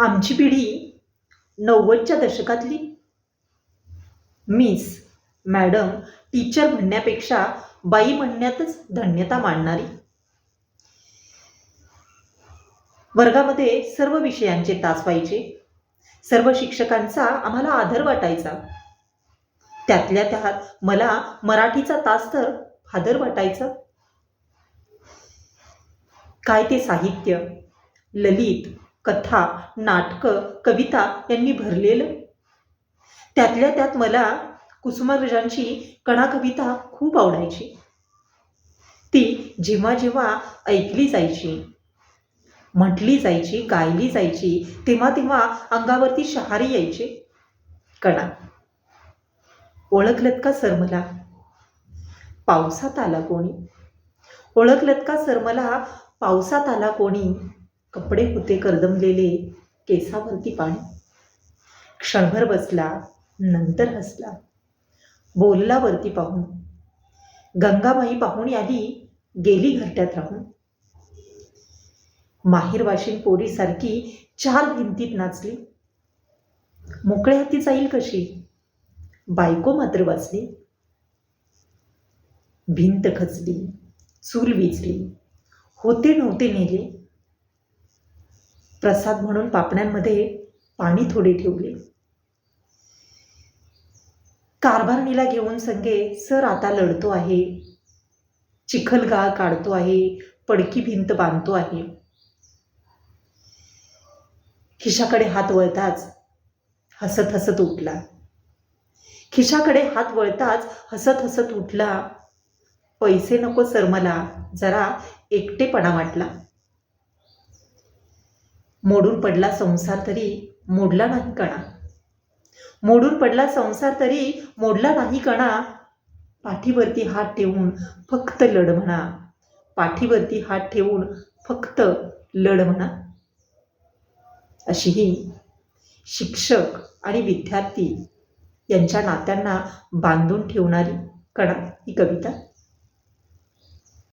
आमची पिढी नव्वदच्या दशकातली. मिस मॅडम टीचर म्हणण्यापेक्षा बाई म्हणण्यातच धन्यता मानणारी वर्गामध्ये सर्व विषयांचे तास व्हायचे. सर्व शिक्षकांचा आम्हाला आदर वाटायचा. त्यातल्या त्यात मला मराठीचा तास तर फादर वाटायचा. काय ते साहित्य ललित कथा नाटकं कविता यांनी भरलेलं. त्यातल्या त्यात मला कुसुमाग्रजांची कणा कविता खूप आवडायची. ती जेव्हा जेव्हा ऐकली जायची म्हटली जायची गायली जायची तेव्हा तेव्हा अंगावरती शहारी यायचे. कणा ओळखलत का सर मला पावसात आला कोणी? ओळखलत का सर मला पावसात आला कोणी? कपडे होते करदमलेले केसावरती पाणी. क्षणभर बसला नंतर हसला. बोलला वरती पाहून. गंगाबाई पाहून आली गेली घरट्यात राहून. माहेर वाशिन पोरीसारखी चार भिंतीत नाचली. मोकळ्या हाती जाईल कशी? बायको मात्र वाचली. भिंत खचली चूल विचली होते नव्हते नेले. प्रसाद म्हणून पापण्यांमध्ये पाणी थोडे ठेवले. कारभारणीला घेऊन संगे सर आता लढतो आहे. चिखलगाळ काढतो आहे. पडकी भिंत बांधतो आहे. खिशाकडे हात वळताच हसत हसत उठला. खिशाकडे हात वळताच हसत हसत उठला. पैसे नको सर मला. जरा एकटेपणा वाटला. मोडून पडला संसार तरी मोडला नाही कणा. मोडून पडला संसार तरी मोडला नाही कणा. पाठीवरती हात ठेवून फक्त लढ म्हणा. पाठीवरती हात ठेवून फक्त लढ म्हणा. अशी ही शिक्षक आणि विद्यार्थी यांच्या नात्यांना बांधून ठेवणारी कणा ही कविता.